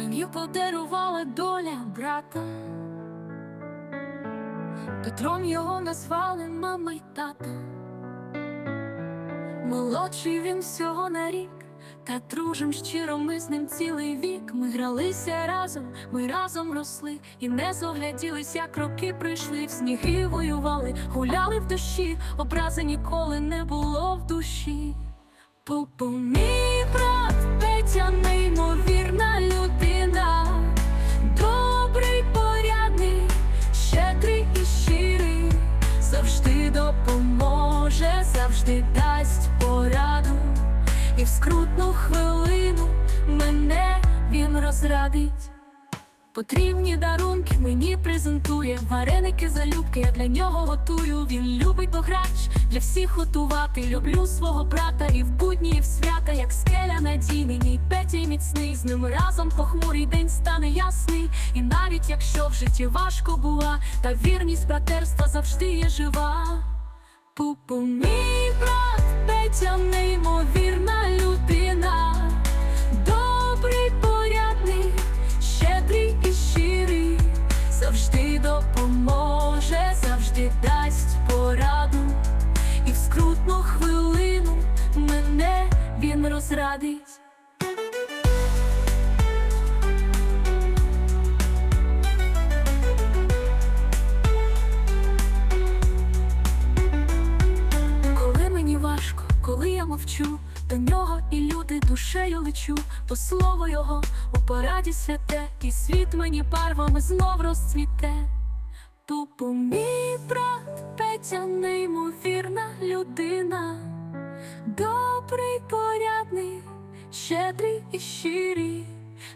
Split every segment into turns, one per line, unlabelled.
Мені подарувала доля брата. Петром його назвали мама й тата. Молодший він всього на рік, та дружим щиро ми з ним цілий вік. Ми гралися разом, ми разом росли, і не зогляділись, як роки прийшли, в сніги воювали, гуляли в дощі, образи ніколи не було в душі. Пупу, брат, завжди допоможе, завжди дасть пораду, і в скрутну хвилину мене він розрадить. Потрібні дарунки мені презентує Вареники залюбки, я для нього готую. Він любить пограч, для всіх готувати. Люблю свого брата і в будні, і в свята, як скеля надійний, мій Петя міцний. З ним разом похмурий день стане ясний. І навіть якщо в житті важко була, та вірність братерства завжди є жива. Пупу, мій брат, Петя, неймовірна людина, добрий, порядний, щедрий і щирий, завжди допоможе, завжди дасть пораду, і в скрутну хвилину мене він розрадить. Коли до нього і люди душею лечу, то слово його у параді святе, і світ мені барвами знов розцвіте. Тупо мій брат Петя, неймовірна людина, добрий, порядний, щедрий і щирий,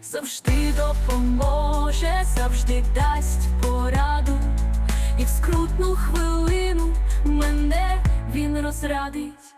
завжди допоможе, завжди дасть пораду, і в скрутну хвилину мене він розрадить.